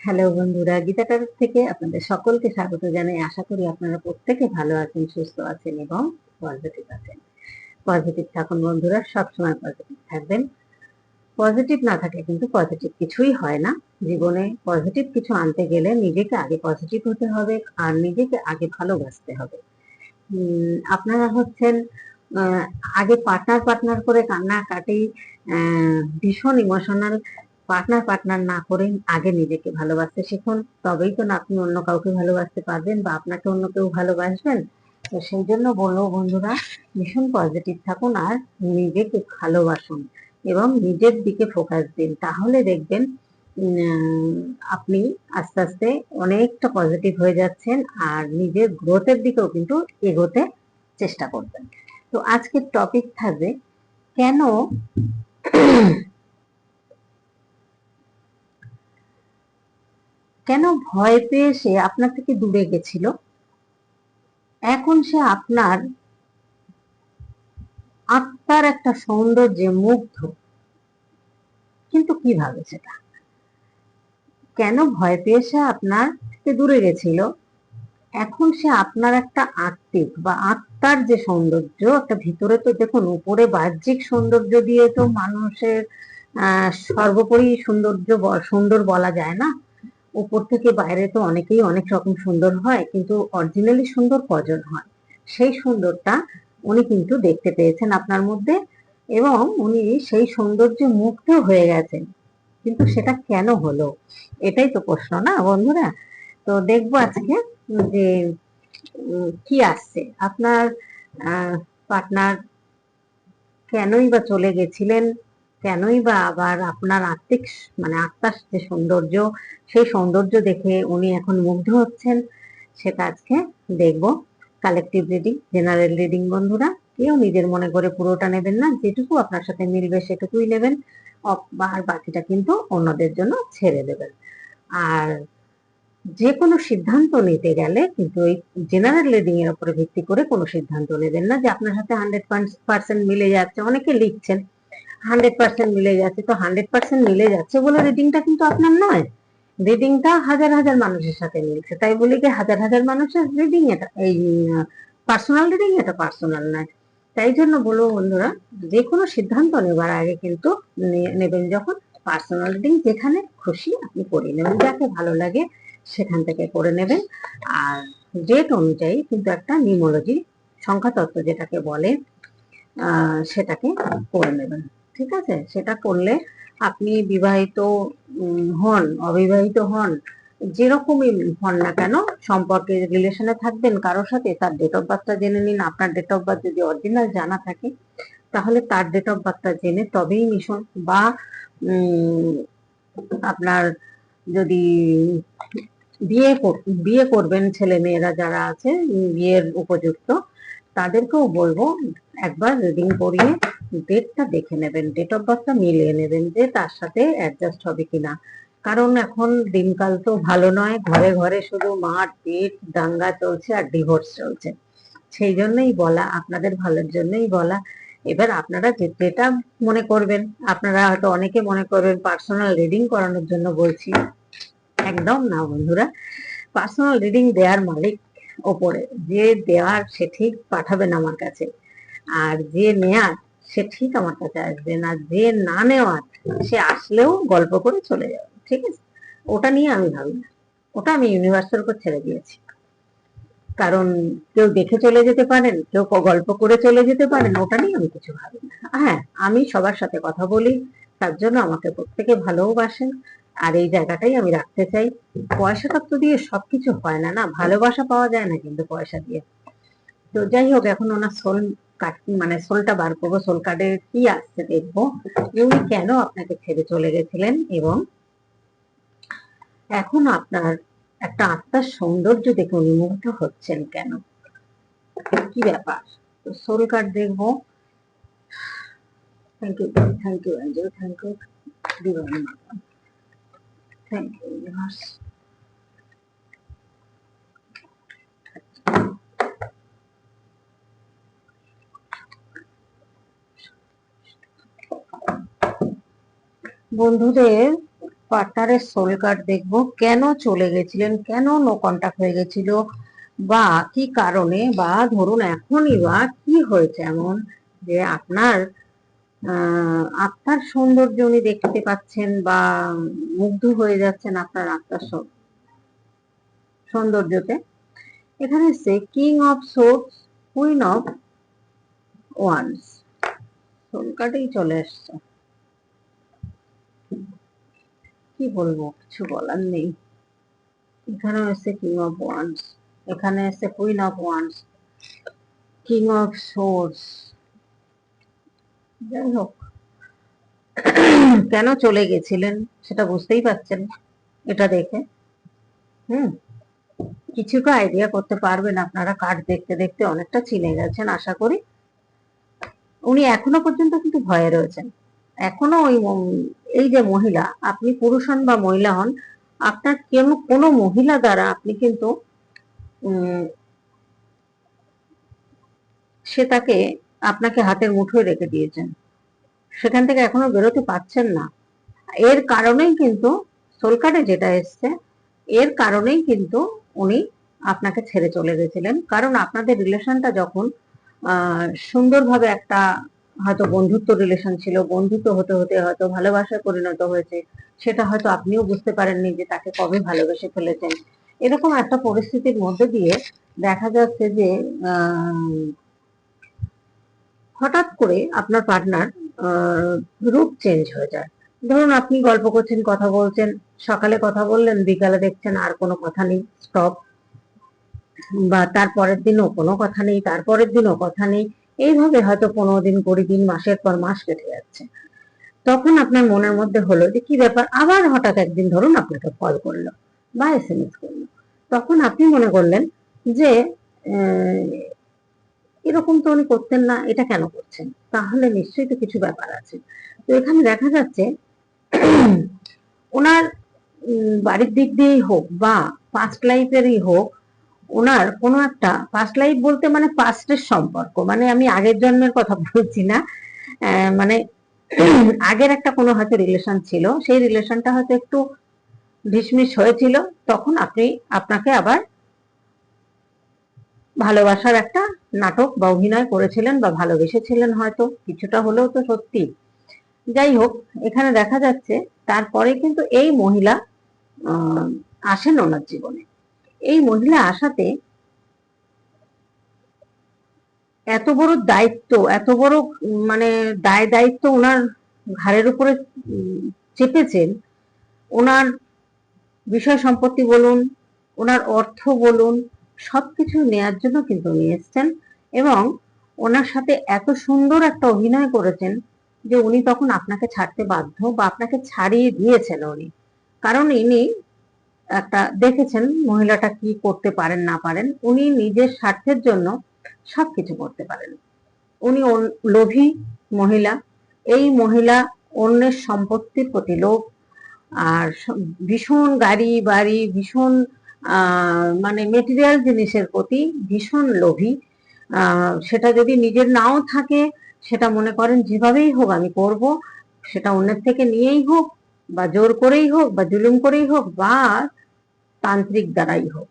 Hello বন্ধুরা, গীতা গীতাটার থেকে আপনাদের সকলকে স্বাগত জানাই। আশা করি আপনারা প্রত্যেকে ভালো আছেন, সুস্থ আছেন এবং পজিটিভ আছেন। পজিটিভ থাকুন বন্ধুরা, সবসময় পজিটিভ থাকবেন। পজিটিভ না থাকলে কিন্তু পজিটিভ কিছুই হয় না। জীবনে পজিটিভ কিছু আনতে গেলে নিজেকে আগে পজিটিভ হতে হবে আর নিজেকে আগে ভালোবাসতে হবে। আপনারা হচ্ছেন আগে পার্টনার পার্টনার করে কান্না কাটি ভীষণ ইমোশনাল পার্টনার পার্টনার না করে আগে নিজেকে ভালোবাসতে শিখুন। তবেই তো না আপনি অন্য কাউকে ভালোবাসতে পারবেন বা আপনাকে অন্য কেউ ভালোবাসবেন। তো সেই জন্য বলব বন্ধুরা, ভীষণ পজিটিভ থাকুন আর নিজেকে ভালোবাসুন এবং নিজের দিকে ফোকাস দিন। তাহলে দেখবেন আপনি আস্তে আস্তে অনেকটা পজিটিভ হয়ে যাচ্ছেন আর নিজের গ্রোথের দিকেও কিন্তু এগোতে চেষ্টা করবেন। তো আজকের টপিক থাকবে, কেন কেন ভয় পেয়ে সে আপনার থেকে দূরে গেছিল? এখন সে আপনার আত্মার একটা সৌন্দর্যে মুগ্ধ। কিন্তু কীভাবে সেটা? কেন ভয় পেয়ে সে আপনার থেকে দূরে গেছিল? এখন সে আপনার একটা আত্মিক বা আত্মার যে সৌন্দর্য, একটা ভিতরে তো দেখুন, উপরে বাহ্যিক সৌন্দর্য দিয়ে তো মানুষের সর্বোপরি সৌন্দর্য সুন্দর বলা যায় না? উপর থেকে বাইরে তো অনেকেই অনেক রকম সুন্দর হয়, কিন্তু অরিজিনালি সুন্দর কজন হয়? সেই সুন্দরটা উনি কিন্তু দেখতে পেয়েছেন আপনার মধ্যে এবং উনি সেই সৌন্দর্যে মুগ্ধ হয়ে গেছেন। কিন্তু সেটা কেন হলো? এটাই তো প্রশ্ন না বন্ধুরা? তো দেখব আজকে যে কি আসছে। আপনার পার্টনার কেনই বা চলে গেছিলেন? কেনই বা আবার আপনার আত্মিক মানে আত্মার যে সৌন্দর্য, সেই সৌন্দর্য দেখে উনি এখন মুগ্ধ হচ্ছেন, সেটা আজকে দেখব। কালেকটিভ রিডিং জেনারেল রিডিং বন্ধুরা, কেউ নিজের মনে করে পুরোটা নেবেন না, যেটুকু আপনার সাথে মিলবে সেটুকুই নেবেন আর বাকিটা কিন্তু অন্যদের জন্য ছেড়ে দেবেন। আর যে কোনো সিদ্ধান্ত নিতে গেলে কিন্তু এই জেনারেল রিডিং এর উপরে ভিত্তি করে কোনো সিদ্ধান্ত নেবেন না, যে আপনার সাথে হান্ড্রেড পার্সেন্ট মিলে যাচ্ছে, অনেকে লিখছেন হান্ড্রেড পার্সেন্ট মিলে যাচ্ছে। তো হান্ড্রেড পার্সেন্ট মিলে যাচ্ছে বলে রিডিংটা কিন্তু আপনার নয়। রিডিংটা হাজার হাজার মানুষের সাথে মিলছে। তাই বলি কি হাজার হাজার মানুষের রিডিং এটা, এই পার্সোনাল রিডিং এটা পার্সোনাল নয়। তাই জন্য বলব বন্ধুরা, যে কোনো সিদ্ধান্ত নেবার আগে কিন্তু নেবেন যখন। পার্সোনাল রিডিং যেখানে খুশি আপনি করে নেবেন। যাকে ভালো লাগে সেখান থেকে করে নেবেন। আর ডেট অনুযায়ী কিন্তু একটা নিউমোলজি সংখ্যাতত্ত্ব যেটাকে বলে সেটাকে করে নেবেন। ঠিক আছে? সেটা করলে আপনি বিবাহিত হন, অবিবাহিত হন, যেরকমই হন না কেন, সম্পর্কে রিলেশনে থাকবেন কারোর সাথে, তার ডেট অফ বার্থটা জেনে নিন, আপনার ডেট অফ বার্থ যদি অরিজিনাল জানা থাকে, তাহলে তার ডেট অফ বার্থটা জেনে তবেই মিশন বা আপনার যদি বিয়ে বিয়ে করবেন ছেলে মেয়েরা যারা আছে বিয়ের উপযুক্ত তাদেরকেও বলব, একবার রিডিং করিয়ে ডেটটা দেখে নেবেন ডেট অফ বার্থটা মিলিয়ে নেবেন যে তার সাথে অ্যাডজাস্ট হবে কিনা। কারণ এখন দিনকাল তো ভালো নয়, ঘরে ঘরে শুধু মার পিট, দাঙ্গা চলছে আর ডিভোর্স চলছে। সেই জন্যই বলা, আপনাদের ভালোর জন্যই বলা। এবার আপনারা যে- যেটা মনে করবেন, আপনারা হয়তো অনেকে মনে করবেন পার্সোনাল রিডিং করানোর জন্য বলছি। একদম না বন্ধুরা পার্সোনাল রিডিং দেওয়ার মালিক ওপরে। যে দেওয়ার সে ঠিক পাঠাবেন আমার কাছে। আর যে নেয়ার সে ঠিক আমার কাছে আসবে না। যে না নেওয়ার সে আসলেও গল্প করে চলে যাবে। ঠিক আছে? ওটা নিয়ে আমি ভাবি না। ওটা আমি ইউনিভার্সের উপর ছেড়ে দিয়েছি। কারণ কেউ দেখে চলে যেতে পারেন, কেউ গল্প করে চলে যেতে পারেন, ওটা নিয়ে আমি কিছু ভাবি না। হ্যাঁ আমি সবার সাথে কথা বলি, তার জন্য আমাকে প্রত্যেকে ভালোবাসেন। আর এই জায়গাটাই আমি রাখতে চাই। পয়সা তত্ত্ব দিয়ে সবকিছু হয় না না? ভালোবাসা পাওয়া যায় না কিন্তু পয়সা দিয়ে। তো যাই হোক, এখন ওনার সোল কাট মানে সোলটা বার করব, সোল কার্ডে কি আসছে দেখব। যে উনি কেন আপনাকে ছেড়ে চলে গেছিলেন এবং এখন আপনার একটা আত্মার সৌন্দর্য দেখে উনি মুগ্ধ হচ্ছেন কেন? কি ব্যাপার? তো সোল কার্ড দেখব। Thank you thank you angel thank you thank you universe বন্ধুদের পার্টনারের সোল কার্ড দেখব। কেন চলে গেছিলেন? কেন নো কন্টাক্ট হয়ে গেছিল? বা কি কারণে? বা ধরুন এখনই বা কি হয়েছে এমন যে আপনার আত্মার সৌন্দর্য উনি দেখতে পাচ্ছেন বা মুগ্ধ হয়ে যাচ্ছেন আপনার আত্মার সৌন্দর্যতে। এখানে এসছে king of swords queen of wands কার্ডেই চলে আসছে। কি বলব, কিছু বলার নেই। এখানে এসছে কিং অফ ওয়ান্স এখানে এসছে queen of wands king of swords যাই হোক। কেন চলে গেছিলেন সেটা বুঝতেই পারছেন এটা দেখে। হুম কিছুটা আইডিয়া করতে পারবেন আপনারা কার্ড দেখতে দেখতে অনেকটা চিনে গেছেন, আশা করি। উনি এখনও পর্যন্ত কিন্তু ভয়ে রয়েছেন। এখনও ওই এই যে মহিলা, আপনি পুরুষ হন বা মহিলা হন, আপনার কেন, কোনো মহিলা দ্বারা আপনি কিন্তু সে তাকে আপনাকে হাতের মুঠোয় রেখে দিয়েছেন। সেখান থেকে এখনও বেরোতে পারছেন না। এর কারণেই কিন্তু সোলকাটে যেটা এসছে, এর কারণেই কিন্তু উনি আপনাকে ছেড়ে চলে গেছিলেন। কারণ আপনাদের রিলেশনটা যখন সুন্দরভাবে একটা হয়তো বন্ধুত্ব রিলেশন ছিল, বন্ধুত্ব হতে হতে হয়তো ভালোবাসায় পরিণত হয়েছে, সেটা হয়তো আপনিও বুঝতে পারেননি যে তাকে কবে ভালোবেসে ফেলেছেন। এরকম একটা পরিস্থিতির মধ্যে দিয়ে দেখা যাচ্ছে যে হঠাৎ করে আপনার পার্টনার রূপ চেঞ্জ হয়ে যায়। ধরুন আপনি গল্প করছেন, কথা বলছেন, সকালে কথা বললেন, বিকালে দেখছেন আর কোনো কথা নেই স্টপ বা তার পরের দিনও কোনো কথা নেই তারপরের দিনও কথা নেই। এইভাবে হয়তো পনেরো দিন, কুড়ি দিন, মাসের পর মাস কেটে যাচ্ছে। তখন আপনার মনের মধ্যে হলো যে, কি ব্যাপার? আবার হঠাৎ একদিন ধরুন আপনাকে কল করল বা এস এম এস করল। তখন আপনি মনে করলেন যে এরকম তো উনি করতেন না, এটা কেন করছেন? তাহলে নিশ্চয়ই তো কিছু ব্যাপার আছে। তো এখানে দেখা যাচ্ছে ওনার বাড়ির দিক দিয়েই হোক বা পাস্ট লাইফেরই হোক, ওনার কোনো একটা পাস্ট লাইফ বলতে মানে পাস্টের সম্পর্ক। মানে আমি আগের জন্মের কথা বলছি না মানে আগের একটা কোনো হয়তো রিলেশন ছিল, সেই রিলেশনটা হয়তো একটু ঢিসমিস হয়েছিল, তখন আপনি, আপনাকে আবার ভালোবাসার একটা নাটক বা অভিনয় করেছিলেন বা ভালোবেসেছিলেন হয়তো, কিছুটা হলেও তো সত্যি। যাই হোক, এখানে দেখা যাচ্ছে তারপরে কিন্তু এই মহিলা আসেন ওনার জীবনে। এই মহিলা আসাতে এত বড় দায়িত্ব, এত বড় মানে দায় দায়িত্ব ওনার ঘাড়ের উপরে চেপেছেন। ওনার বিষয় সম্পত্তি বলুন, ওনার অর্থ বলুন সবকিছু নেয়ার জন্য কিন্তু উনি এসছেন এবং ওনার সাথে এত সুন্দর একটা অভিনয় করেছেন যে উনি তখন আপনাকে ছাড়তে বাধ্য বা আপনাকে ছাড়িয়ে দিয়েছেন উনি। কারণ ইনি একটা দেখেছেন মহিলাটা কি করতে পারেন না পারেন, উনি নিজের স্বার্থের জন্য সবকিছু করতে পারেন। উনি লোভী মহিলা, এই মহিলা অন্যের সম্পত্তির প্রতি লোভ, আর ভীষণ গাড়ি বাড়ি, ভীষণ মানে মেটেরিয়াল জিনিসের প্রতি ভীষণ লোভী। সেটা যদি নিজের নাও থাকে, সেটা মনে করেন যেভাবেই হোক আমি করব, সেটা অন্যের থেকে নিয়েই হোক, বা জোর করেই হোক, বা জুলুম করেই হোক, বা তান্ত্রিক দ্বারাই হোক,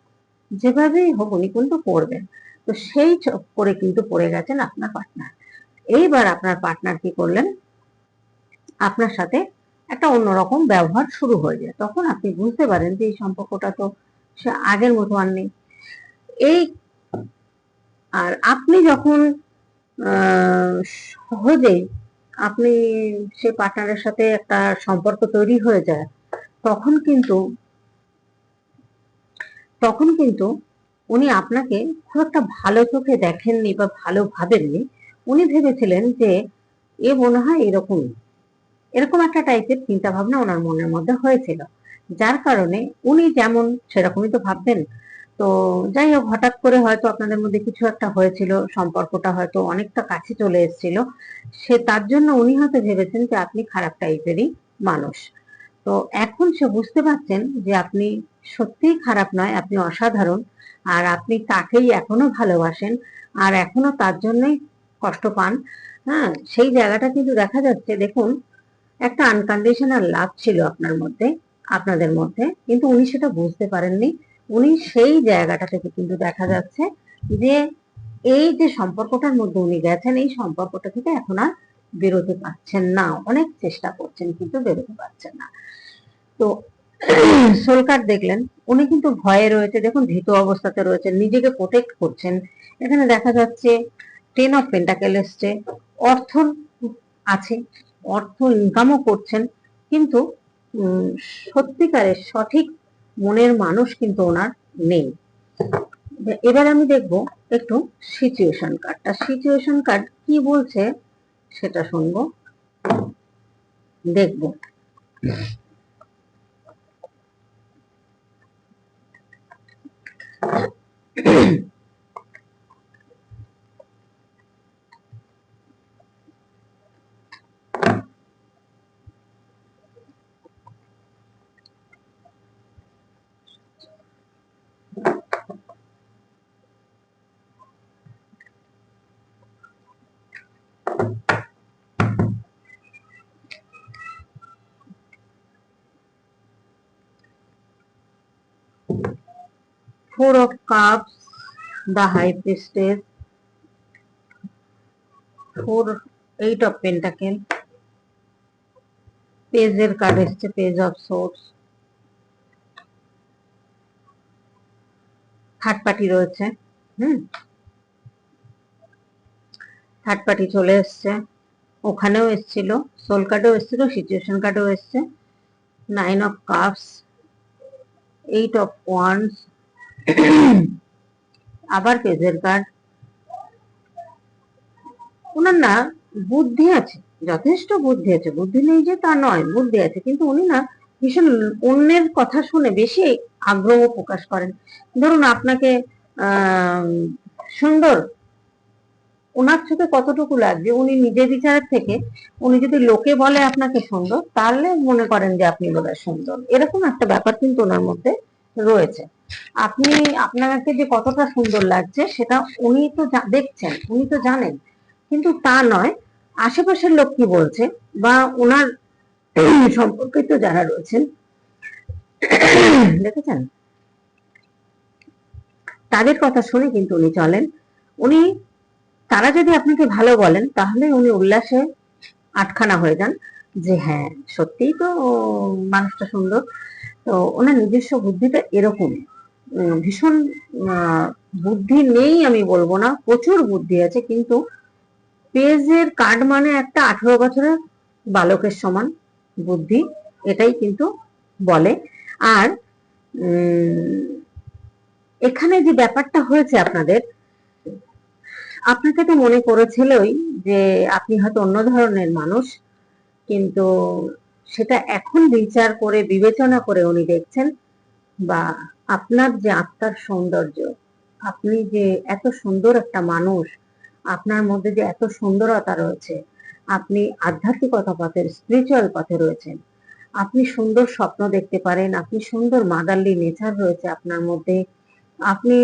যেভাবেই হোক উনি কিন্তু করবেন। তো সেই করে কিন্তু পড়ে গেছেন আপনার পার্টনার এইবার আপনার পার্টনার কি করলেন? আপনার সাথে একটা অন্যরকম ব্যবহার শুরু হয়ে যায়। তখন আপনি বুঝতে পারেন যে এই সম্পর্কটা তো সে আগের মতো আর নেই। এই আর আপনি যখন আহ, সহজেই আপনি সে পার্টনারের সাথে একটা সম্পর্ক তৈরি হয়ে যায় তখন কিন্তু তখন কিন্তু উনি আপনাকে খুব একটা ভালো চোখে দেখেননি বা ভালো ভাবেননি। উনি ভেবেছিলেন যে এ মনে হয় এরকমই। এরকম একটা টাইপের চিন্তা ভাবনা ওনার মনের মধ্যে হয়েছিল। যার কারণে উনি যেমন সেরকমই তো ভাববেন। তো যাই হোক, হঠাৎ করে হয়তো আপনাদের মধ্যে কিছু একটা হয়েছিল, সম্পর্কটা হয়তো অনেকটা কাছে চলে এসেছিল, সে তার জন্য উনি হয়তো ভেবেছেন যে আপনি খারাপ টাইপেরই মানুষ। তো এখন সে বুঝতে পারছেন যে আপনি সত্যিই খারাপ নয়, আপনি অসাধারণ, আর আপনি তাকেই এখনও ভালোবাসেন, আর এখনও তার জন্যই কষ্ট পান। হ্যাঁ সেই জায়গাটা কিন্তু দেখা যাচ্ছে, দেখুন, একটা আনকন্ডিশনাল লাভ ছিল আপনার মধ্যে। আপনাদের মধ্যে। কিন্তু উনি সেটা বুঝতে পারেননি। উনি সেই জায়গাটা থেকে কিন্তু দেখা যাচ্ছে যে এই যে সম্পর্কটার মধ্যে উনি গেছেন, এই সম্পর্কটা থেকে এখন আর বেরোতে পারছেন না। অনেক চেষ্টা করছেন কিন্তু বেরোতে পারছেন না। তো সোলকার দেখলেন, উনি কিন্তু ভয়ে রয়েছে। দেখুন, ভীত অবস্থাতে রয়েছেন, নিজেকে প্রোটেক্ট করছেন। এখানে দেখা যাচ্ছে টেন অফ পেন্টাকেল এসছে। অর্থ আছে, অর্থ ইনকামও করছেন। কিন্তু সত্যিকারের সঠিক মনের মানুষ কিন্তু ওনার নেই। এবার আমি দেখব একটু সিচুয়েশন কার্ডটা সিচুয়েশন কার্ড কি বলছে সেটা শুনব। দেখব। Four of cups the high priestess four eight of pentacle পেজের কার্ড এসছে page of swords third party রয়েছে, হুম। থার্ড পার্টি চলে এসছে। ওখানেও এসছিল সোল কার্ডেও এসছিল সিচুয়েশন কার্ডেও এসছে। Nine of cups eight of wands আবার পেজের কার্ড ওনার না বুদ্ধি আছে, যথেষ্ট বুদ্ধি আছে। বুদ্ধি নেই যে তা নয়, বুদ্ধি আছে। কিন্তু উনি না ভীষণ অন্যের কথা শুনে বেশি আগ্রহ প্রকাশ করেন। ধরুন আপনাকে সুন্দর ওনার চোখে কতটুকু লাগবে? উনি নিজের বিচারের থেকে, উনি যদি লোকে বলে আপনাকে সুন্দর, তাহলে মনে করেন যে আপনি বোধহয় সুন্দর। এরকম একটা ব্যাপার কিন্তু ওনার মধ্যে রয়েছে। আপনি আপনাকে যে কতটা সুন্দর লাগছে সেটা উনি তো দেখছেন উনি তো জানেন। কিন্তু তা নয় আশেপাশের লোক কি বলছে? বা ওনার সম্পর্কিত যারা রয়েছেন দেখেছেন? তাদের কথা শুনে কিন্তু উনি চলেন। উনি তারা যদি আপনাকে ভালো বলেন তাহলে উনি উল্লাসে আটখানা হয়ে যান যে হ্যাঁ সত্যিই তো মানুষটা সুন্দর। তো ওনার নিজস্ব বুদ্ধিটা এরকম উম, ভীষণ বুদ্ধি নেই আমি বলব না, প্রচুর বুদ্ধি আছে, কিন্তু পেজের কার্ড মানে একটা আঠেরো বছরের বালকের সমান বুদ্ধি, এটাই কিন্তু বলে। আর এখানে যে ব্যাপারটা হয়েছে আপনাদের, আপনাকে তো মনে করেছিলই যে আপনি হয়তো অন্য ধরনের মানুষ, কিন্তু সেটা এখন বিচার করে, বিবেচনা করে উনি দেখছেন বা আপনার যে আত্মার সৌন্দর্য, আপনি যে এত সুন্দর একটা মানুষ, আপনার মধ্যে যে এত সুন্দরতা রয়েছে, আপনি আধ্যাত্মিকতা পথের স্পিরিচুয়াল পথে রয়েছেন, আপনি সুন্দর স্বপ্ন দেখতে পারেন, আপনি সুন্দর মাদারলি নেচার রয়েছে আপনার মধ্যে, আপনি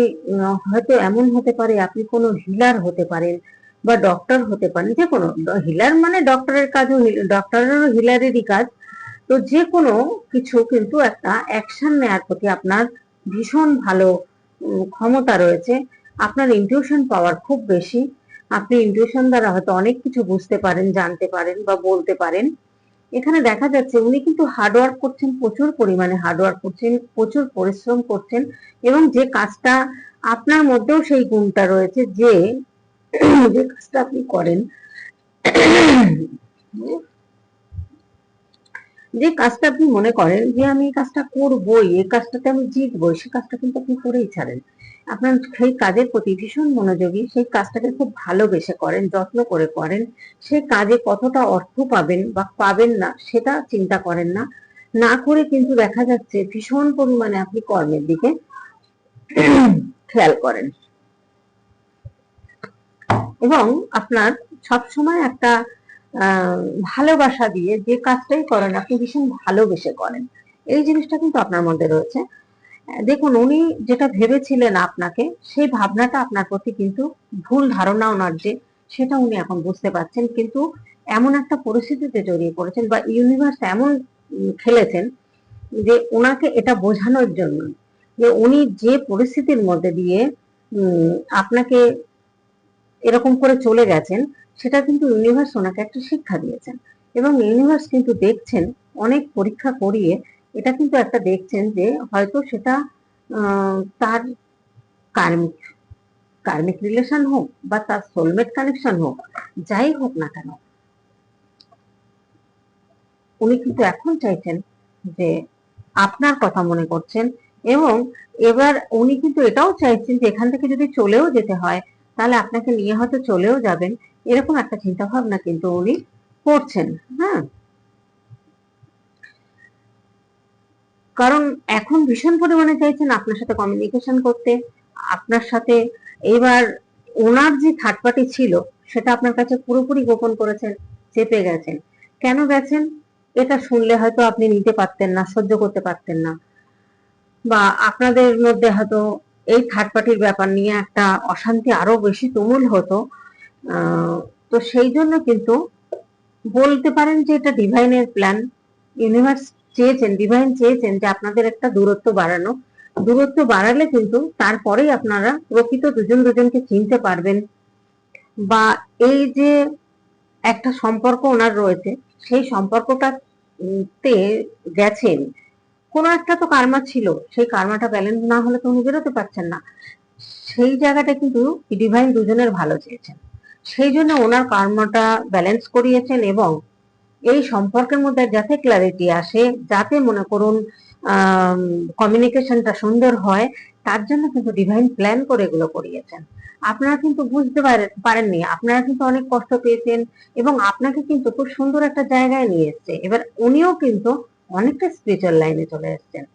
হয়তো এমন হতে পারে, আপনি কোনো হিলার হতে পারেন বা ডক্টর হতে পারেন, যে কোনো হিলার মানে ডক্টরের কাজও ডক্টরেরও হিলারেরই কাজ, তো যে কোনো কিছু কিন্তু একটা অ্যাকশন নেওয়ার প্রতি আপনার ভীষণ ভালো ক্ষমতা রয়েছে। আপনার ইনটিউশন পাওয়ার খুব বেশি। আপনি ইনটিউশন দ্বারা হয়তো অনেক কিছু বুঝতে পারেন, জানতে পারেন বা বলতে পারেন। এখানে দেখা যাচ্ছে উনি কিন্তু হার্ডওয়ার্ক করছেন, প্রচুর পরিমাণে হার্ডওয়ার্ক করছেন, প্রচুর পরিশ্রম করছেন এবং যে কাজটা আপনার মধ্যেও সেই গুণটা রয়েছে যে যে কাজটা আপনি করেন যে কাজটা আপনি মনে করেন যে আমি এই কাজটা করবই, এই কাজটাতে আমি জিতবই, সে কাজটা কিন্তু আপনি করেই ছাড়েন। আপনার সেই কাজের প্রতি ভীষণ মনোযোগী, সেই কাজটাকে খুব ভালোবেসে করেন, যত্ন করে করেন সেই কাজে কতটা অর্থ পাবেন বা পাবেন না সেটা চিন্তা করেন না। না করে কিন্তু দেখা যাচ্ছে ভীষণ পরিমাণে আপনি কর্মের দিকে খেয়াল করেন। এবং আপনার সবসময় একটা ভালোবাসা দিয়ে যে কাজটাই করেন, আপনি ভীষণ ভালোবেসে করেন। এই জিনিসটা কিন্তু আপনার মধ্যে রয়েছে। দেখুন, উনি যেটা ভেবেছিলেন আপনাকে, সেই ভাবনাটা আপনার প্রতি কিন্তু ভুল ধারণা ওনার যে সেটা উনি এখন বুঝতে পারছেন। কিন্তু এমন একটা পরিস্থিতিতে জড়িয়ে পড়েছেন বা ইউনিভার্স এমন খেলেছেন যে ওনাকে এটা বোঝানোর জন্য যে উনি যে পরিস্থিতির মধ্যে দিয়ে আপনাকে এরকম করে চলে গেছেন সেটা কিন্তু ইউনিভার্স ওনাকে একটা শিক্ষা দিয়েছেন। এবং ইউনিভার্স কিন্তু দেখছেন, অনেক পরীক্ষা করিয়ে এটা কিন্তু একটা দেখছেন যে হয়তো সেটা তার কার্মিক কার্মিক রিলেশন হোক বা তার সোলমেট কানেকশন হোক, যাই হোক না কেন, উনি কিন্তু এখন চাইছেন যে আপনার কথা মনে করছেন এবং এবার উনি কিন্তু এটাও চাইছেন যে এখান থেকে যদি চলেও যেতে হয় তাহলে আপনাকে নিয়ে হয়তো চলেও যাবেন। এরকম একটা চিন্তা ভাবনা কিন্তু উনি করছেন হ্যাঁ। কারণ এখন ভীষণ পরিমাণে চাইছেন আপনার সাথে কমিউনিকেশন করতে। আপনার সাথে এবার ওনার যে থার্ড পার্টি ছিল, সেটা আপনার কাছে পুরোপুরি গোপন করেছেন, চেপে গেছেন। কেন গেছেন? এটা শুনলে হয়তো আপনি নিতে পারতেন না, সহ্য করতে পারতেন না। বা আপনাদের মধ্যে হয়তো এই পার্টির ব্যাপার নিয়ে একটা অশান্তি আরও বেশি তুমুল হতো। তো সেই জন্য কিন্তু বলতে পারেন যে এটা ডিভাইনের প্ল্যান ইউনিভার্স চেয়েছেন ডিভাইন চেয়েছেন যে আপনাদের একটা দূরত্ব বাড়ানো। দূরত্ব বাড়ালে কিন্তু তারপরেই আপনারা প্রকৃত দুজন দুজনকে চিনতে পারবেন। বা এই যে একটা সম্পর্ক ওনার রয়েছে, সেই সম্পর্কটা তে গেছেন। কোনো একটা তো কার্মা ছিল। সেই কার্মাটা ব্যালেন্স না হলে তো উনি বেরোতে পারছেন না। সেই জায়গাটা কিন্তু ডিভাইন দুজনের ভালো চেয়েছেন। সেই জন্য ওনার কর্মটা ব্যালেন্স করিয়েছেন এবং এই সম্পর্কের মধ্যে যাতে ক্লারিটি আসে, যাতে মনে করুন কমিউনিকেশনটা সুন্দর হয়, তার জন্য কিন্তু ডিভাইন প্ল্যান করে এগুলো করিয়েছেন। আপনারা কিন্তু বুঝতে পারে- পারেননি। আপনারা কিন্তু অনেক কষ্ট পেয়েছেন এবং আপনাকে কিন্তু খুব সুন্দর একটা জায়গায় নিয়ে এসছে। এবার উনিও কিন্তু অনেকটা স্পিরিচুয়াল লাইনে চলে এসেছেন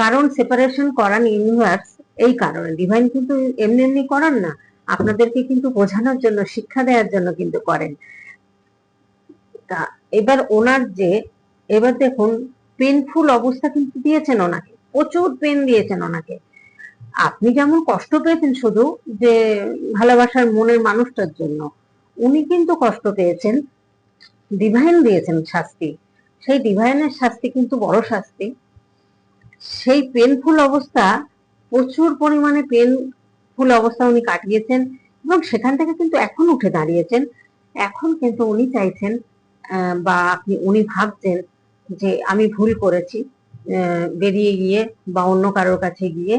কারণ সেপারেশন করান ইউনিভার্স এই কারণে। ডিভাইন কিন্তু এমনি এমনি করান না, আপনাদেরকে কিন্তু বোঝানোর জন্য, শিক্ষা দেওয়ার জন্য কিন্তু করেন। এবার ওনার যে, এবার দেখুন পেনফুল অবস্থা কিন্তু দিয়েছেন ওনাকে, প্রচুর পেন দিয়েছেন ওনাকে। আপনি যেমন কষ্ট পেয়েছেন শুধু যে ভালোবাসার মনের মানুষটার জন্য, উনি কিন্তু কষ্ট পেয়েছেন ডিভাইন দিয়েছেন শাস্তি। সেই ডিভাইনের শাস্তি কিন্তু বড় শাস্তি। সেই পেনফুল অবস্থা, প্রচুর পরিমাণে পেনফুল অবস্থা উনি কাটিয়েছেন এবং সেখান থেকে কিন্তু এখন উঠে দাঁড়িয়েছেন। এখন কিন্তু উনি চাইছেন বা আপনি, উনি ভাবছেন যে আমি ভুল করেছি বেরিয়ে গিয়ে বা অন্য কারোর কাছে গিয়ে।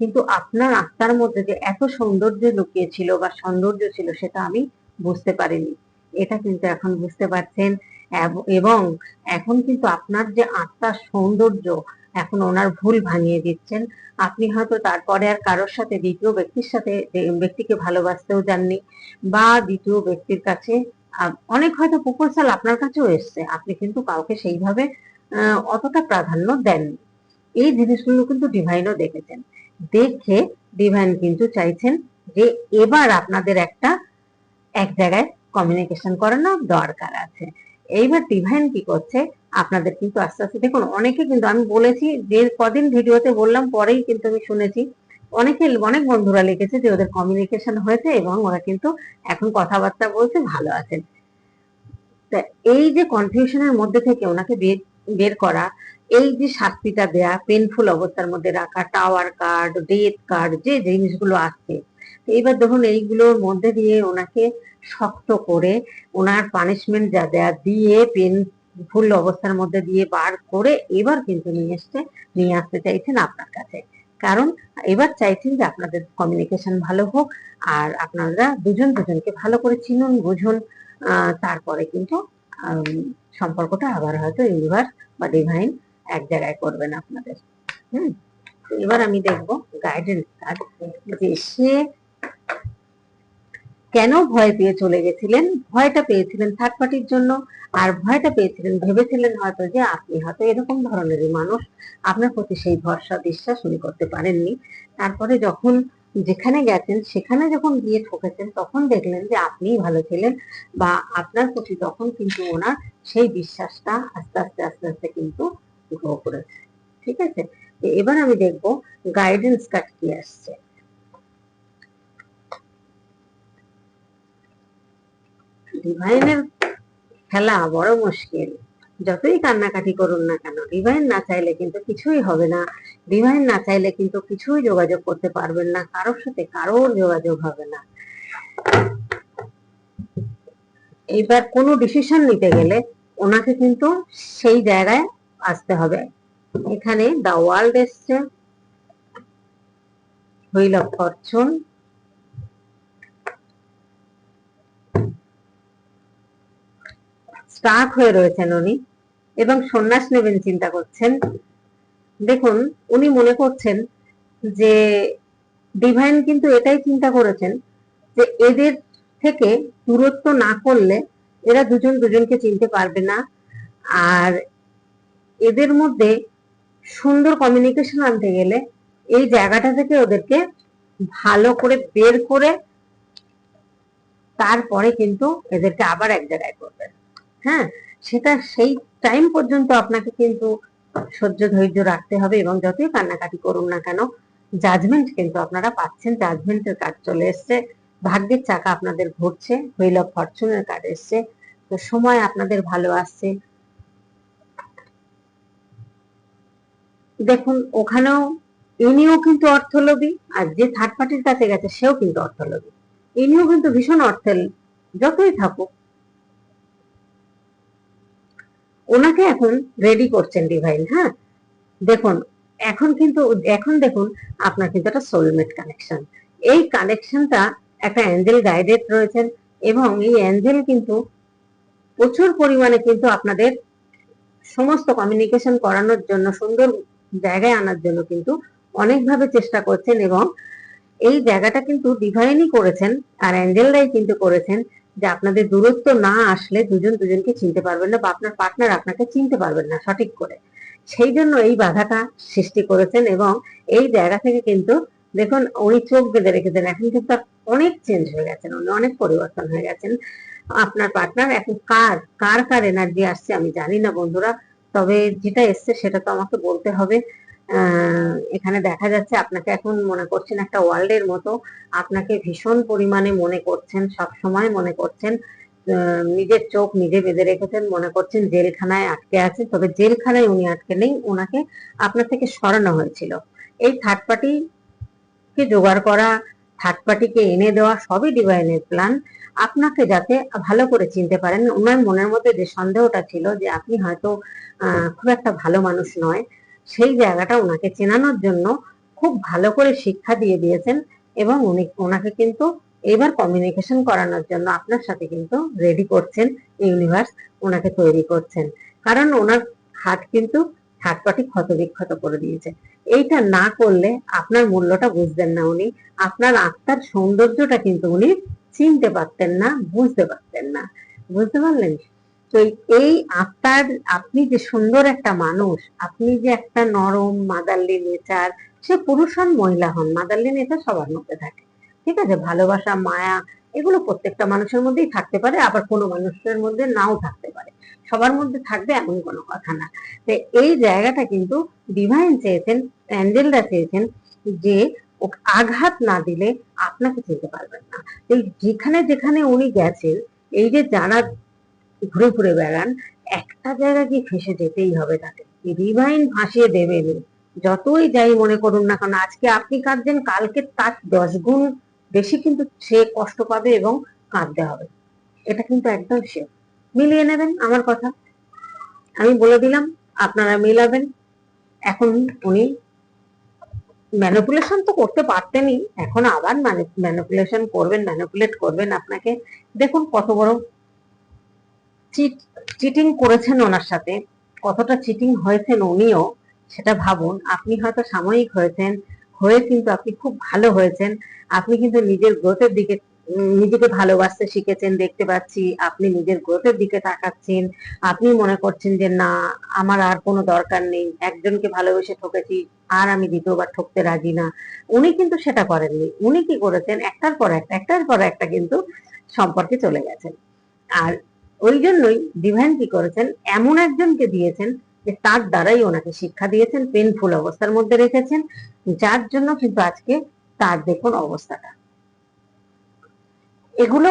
কিন্তু আপনার আত্মার মধ্যে যে এত সৌন্দর্য লুকিয়ে ছিল বা সৌন্দর্য ছিল সেটা আমি বুঝতে পারিনি। এটা কিন্তু এখন বুঝতে পারছেন এব- এখন কিন্তু আপনার যে আত্মার সৌন্দর্য, এখন ওনার ভুল ভাঙিয়ে দিচ্ছেন। আপনি হয়তো তারপরে আর কারোর সাথে, দ্বিতীয় ব্যক্তির সাথে ব্যক্তিকে ভালোবাসতেও যাননি বা দ্বিতীয় ব্যক্তির কাছে অনেক হয়তো প্রপোজাল আপনার কাছেও এসছে। আপনি কিন্তু কাউকে সেইভাবে অতটা প্রাধান্য দেননি। এই জিনিসগুলো কিন্তু ডিভাইনও দেখেছেন। দেখে ডিভাইন কিন্তু চাইছেন যে এবার আপনাদের একটা এক জায়গায় কমিউনিকেশন করানো দরকার আছে। এইবার ডিভাইন কি করছে, আপনাদের কিন্তু আস্তে আস্তে, দেখুন, অনেকে কিন্তু আমি বলেছি, যে কদিন ভিডিওতে বললাম, পরেই কিন্তু আমি শুনেছি, অনেকে অনেক বন্ধুরা লিখেছে যে ওদের কমিউনিকেশন হয়েছে এবং ওরা কিন্তু এখন কথাবার্তা বলছে ভালো আছেন। তা এই যে কনফিউশনের মধ্যে থেকে ওনাকে বের বের করা, এই যে শাস্তিটা দেয়া পেনফুল অবস্থার মধ্যে রাখা টাওয়ার কার্ড ডেথ কার্ড যে জিনিসগুলো আসছে এইবার ধরুন এইগুলোর মধ্যে দিয়ে ওনাকে শক্ত করে ওনার পানিশমেন্ট যা দেয়া দিয়ে পেনফুল অবস্থার মধ্যে দিয়ে বার করে এবার কিন্তু নিয়ে এসছে, নিয়ে আসতে চাইছেন আপনার কাছে। কারণ এবার চাইছেন যে আপনাদের কমিউনিকেশন ভালো হোক আর আপনারা দুজন দুজনকে ভালো করে চিনুন, বুঝুন তারপরে কিন্তু সম্পর্কটা আবার হয়তো ইউনিভার্স বা ডিভাইন এক জায়গায় করবেন আপনাদের। হুম এবার আমি দেখব গাইডেন্স কার্ড যে সে কেন ভয় পেয়ে চলে গেছিলেন? ভয়টা পেয়েছিলেন থার্ড পার্টির জন্য আর ভয়টা পেয়েছিলেন, ভেবেছিলেন হয়তো যে আপনি হয়তো এরকম ধরনেরই মানুষ। আপনার প্রতি সেই ভরসা, বিশ্বাস উনি করতে পারেননি। তারপরে যখন যেখানে গেছেন, সেখানে যখন গিয়ে ঠকেছেন, তখন দেখলেন যে আপনিই ভালো ছিলেন বা আপনার প্রতি তখন কিন্তু ওনার সেই বিশ্বাসটা আস্তে আস্তে আস্তে আস্তে কিন্তু গ্রো করেছে। ঠিক আছে? এবার আমি দেখব গাইডেন্স কার্ড কি আসছে। ডিভাইনের খেলা বড় মুশকিল। যতই কান্নাকাটি করুন না কেন, ডিভাইন না চাইলে কিন্তু কিছুই হবে না। ডিভাইন না চাইলে কিন্তু কিছুই যোগাযোগ করতে পারবেন না, কারোর সাথে কারোর যোগাযোগ হবে না। এইবার কোনো ডিসিশন নিতে গেলে ওনাকে কিন্তু সেই জায়গায় আসতে হবে। এখানে দা ওয়ার্ল্ড এসছে হুইল ফরচুন স্টাক হয়ে রয়েছেন উনি এবং সন্ন্যাস নেবেন চিন্তা করছেন। দেখুন, উনি মনে করছেন যে ডিভাইন কিন্তু এটাই চিন্তা করেছেন যে এদের থেকে দূরত্ব না করলে এরা দুজন দুজনকে চিনতে পারবে না। আর এদের মধ্যে সুন্দর কমিউনিকেশন আনতে গেলে এই জায়গাটা থেকে ওদেরকে ভালো করে বের করে তারপরে কিন্তু এদেরকে আবার এক জায়গায় করবেন। হ্যাঁ সেটা সেই টাইম পর্যন্ত আপনাকে কিন্তু সহ্য ধৈর্য রাখতে হবে এবং যতই কান্নাকাটি করুন না কেন জাজমেন্ট কিন্তু আপনারা পাচ্ছেন। জাজমেন্টের কার্ড চলে এসছে। ভাগ্যের চাকা আপনাদের ঘুরছে। হুইল অফ ফরচুনের কার্ড এসছে। তো সময় আপনাদের ভালো আসছে। দেখুন, ওখানেও ইনিও কিন্তু অর্থলোভী আর যে থার্ড পার্টির কাছে গেছে, সেও কিন্তু অর্থলোভী। ইনিও কিন্তু ভীষণ অর্থের যতই থাকুক। ওনাকে এখন রেডি করছেন ডিভাইন হ্যাঁ? দেখুন, এখন কিন্তু, এখন দেখুন, আপনার কিন্তু একটা সোলমেট কানেকশন এই কানেকশনটা একটা অ্যাঞ্জেল গাইডেড রয়েছেন এবং এই অ্যাঞ্জেল কিন্তু প্রচুর পরিমাণে কিন্তু আপনাদের সমস্ত কমিউনিকেশন করানোর জন্য, সুন্দর জায়গায় আনার জন্য কিন্তু অনেকভাবে চেষ্টা করছেন এবং এই জায়গাটা কিন্তু ডিভাইনই করেছেন আর অ্যাঞ্জেলরাই কিন্তু করেছেন। যে আপনাদের দূরত্ব না আসলে দুজন দুজনকে চিনতে পারবেন না বা আপনার পার্টনার আপনাকে চিনতে পারবেন না সঠিক করে। সেই জন্য এই বাধাটা সৃষ্টি করেছেন এবং এই জায়গা থেকে কিন্তু দেখুন উনি চোখ বেঁধে রেখেছেন। এখন কিন্তু অনেক চেঞ্জ হয়ে গেছেন, উনি অনেক পরিবর্তন হয়ে গেছেন। আপনার পার্টনার এখন কার কার কার এনার্জি আসছে আমি জানি না বন্ধুরা, তবে যেটা এসছে সেটা তো আমাকে বলতে হবে। এখানে দেখা যাচ্ছে আপনাকে এখন মনে করছেন একটা ওয়ার্ল্ডের মতো। আপনাকে ভীষণ পরিমাণে মনে করছেন সব সময় মনে করছেন। নিজের চোখ নিজে বেঁধে রেখেছেন, মনে করছেন জেলখানায় আটকে আছে তবে জেলখানায় উনি আটকে নেই ওনাকে আপনার থেকে সরানো হয়েছিল। এই থার্ড পার্টি কে জোগাড় করা থার্ড পার্টিকে এনে দেওয়া, সবই ডিভাইনের প্ল্যান আপনাকে যাতে ভালো করে চিনতে পারেন, ওনার মনের মধ্যে যে সন্দেহটা ছিল যে আপনি হয়তো খুব একটা ভালো মানুষ নয় সেই জায়গাটা ওনাকে চেনানোর জন্য খুব ভালো করে শিক্ষা দিয়ে দিয়েছেন এবং উনি, ওনাকে কিন্তু এবার কমিউনিকেশন করানোর জন্য আপনার সাথে কিন্তু রেডি করছেন ইউনিভার্স ওনাকে তৈরি করছেন। কারণ ওনার হাত কিন্তু পার্টি ক্ষত বিক্ষত করে দিয়েছে। এইটা না করলে আপনার মূল্যটা বুঝবেন না উনি। আপনার আত্মার সৌন্দর্যটা কিন্তু উনি চিনতে পারতেন না, বুঝতে পারতেন না। বুঝতে পারলেন? তো এই আত্মার আপনি যে সুন্দর একটা মানুষ, আপনি যে একটা নরম, মাদারলি নেচার, সে পুরুষ হন মহিলা হন, মাদারলি নেচার সবার মধ্যে থাকে, ঠিক আছে? ভালোবাসা, মায়া, এগুলো প্রত্যেকটা মানুষের মধ্যেই থাকতে পারে, আবার কোনো মানুষের মধ্যে নাও থাকতে পারে। সবার মধ্যে থাকবে এমন কোনো কথা না। তো এই জায়গাটা কিন্তু ডিভাইন চেয়েছেন অ্যাঞ্জেলরা চেয়েছেন যে আঘাত না দিলে আপনাকে চিনতে পারবেন না। এই যেখানে যেখানে উনি গেছেন, এই যে যারা ঘুরে ঘুরে বেড়ান, একটা জায়গা কি ফেসে যেতেই হবে তাকে। ডিভাইন ভাসিয়ে দেবেন যতই যাই মনে করুন না কারণ আজকে আপনি কাঁদছেন, কালকে তার দশ গুণ বেশি কিন্তু সে কষ্ট পাবে এবং কাঁদতে হবে। এটা কিন্তু একদম সে মিলিয়ে নেবেন আমার কথা। আমি বলে দিলাম, আপনারা মিলাবেন। এখন উনি ম্যানিপুলেশন তো করতে পারতেনই, এখন আবার ম্যানিপুলেশন করবেন ম্যানিপুলেট করবেন আপনাকে। দেখুন কত বড় চিটিং করেছেন ওনার সাথে, কতটা চিটিং হয়েছেন উনিও, সেটা ভাবুন। আপনি হয়তো সাময়িক হয়েছেন, হয়ে কিন্তু আপনি খুব ভালো হয়েছেন। আপনি কিন্তু নিজের গ্রোথের দিকে নিজেকে ভালোবাসতে শিখেছেন, দেখতে পাচ্ছি। আপনি নিজের গ্রোথের দিকে তাকাচ্ছেন। আপনি মনে করছেন যে, না, আমার আর কোনো দরকার নেই। একজনকে ভালোবেসে ঠকেছি, আর আমি দ্বিতীয়বার ঠকতে রাজি না। উনি কিন্তু সেটা করেননি। উনি কি করেছেন? একটার পর একটা, একটার পর একটা কিন্তু সম্পর্কে চলে গেছেন। আর ওই জন্যই ডিভাইন কি করেছেন, এমন একজনকে দিয়েছেন যে তার দ্বারাই ওনাকে শিক্ষা দিয়েছেন পেনফুল অবস্থার মধ্যে রেখেছেন, যার জন্য কিন্তু আজকে তার দেখুন অবস্থাটা। এগুলো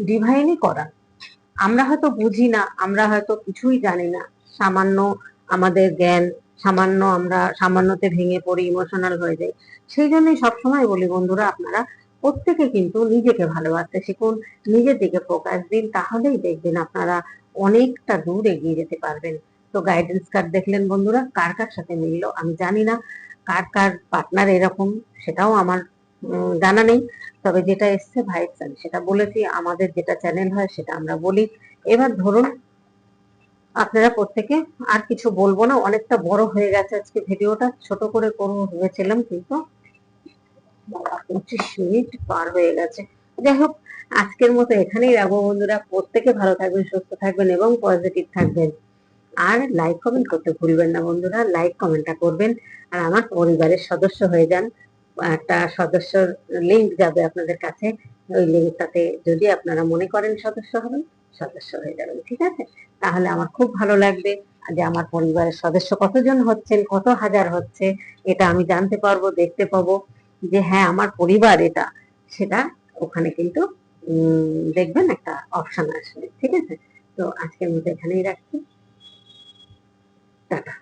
ডিভাইনই করা। আমরা হয়তো বুঝি না, আমরা হয়তো কিছুই জানি না। সামান্য আমাদের জ্ঞান, সামান্য আমরা, সামান্যতে ভেঙে পড়ি ইমোশনাল হয়ে যাই। সেই জন্যই সবসময় বলি বন্ধুরা, আপনারা প্রত্যেকে কিন্তু নিজেকে ভালোবাসতে শিখুন নিজের দিকে ফোকাস দিন, তাহলেই দেখবেন আপনারা অনেকটা দূর এগিয়ে যেতে পারবেন। তো গাইডেন্স কার্ড দেখলেন বন্ধুরা, কার কার সাথে মিললো আমি জানি না, কার কার পার্টনার এরকম সেটাও আমার জানা নেই। তবে যেটা এসছে ভাইস সেটা বলেছি, আমাদের যেটা চ্যানেল হয় সেটা আমরা বলি। এবার ধরুন আপনারা প্রত্যেকে আর কিছু বলব না, অনেকটা বড় হয়ে গেছে আজকে ভিডিওটা ছোট করে করব ভেবেছিলাম কিন্তু পঁচিশ মিনিট পার হয়ে গেছে। যাই হোক আজকের মতো এখানেই রাখব বন্ধুরা। প্রত্যেকে ভালো থাকবেন, সুস্থ থাকবেন এবং পজিটিভ থাকবেন। আর লাইক কমেন্ট করতে ভুলবেন না বন্ধুরা। লাইক কমেন্টটা করবেন। আর আমার পরিবারের সদস্য হয়ে যান। একটা সদস্যর লিংক যাবে আপনাদের কাছে। ওই লিঙ্কটাতে যদি আপনারা মনে করেন সদস্য হবেন, সদস্য হয়ে যাবেন, ঠিক আছে? তাহলে আমার খুব ভালো লাগবে যে আমার পরিবারের সদস্য কতজন হচ্ছেন, কত হাজার হচ্ছে, এটা আমি জানতে পারব, দেখতে পাবো। যে হ্যাঁ আমার পরিবার এটা, সেটা ওখানে কিন্তু দেখবেন একটা অপশন আসবে, ঠিক আছে? তো আজকের মতো এখানেই রাখছি। টাটা।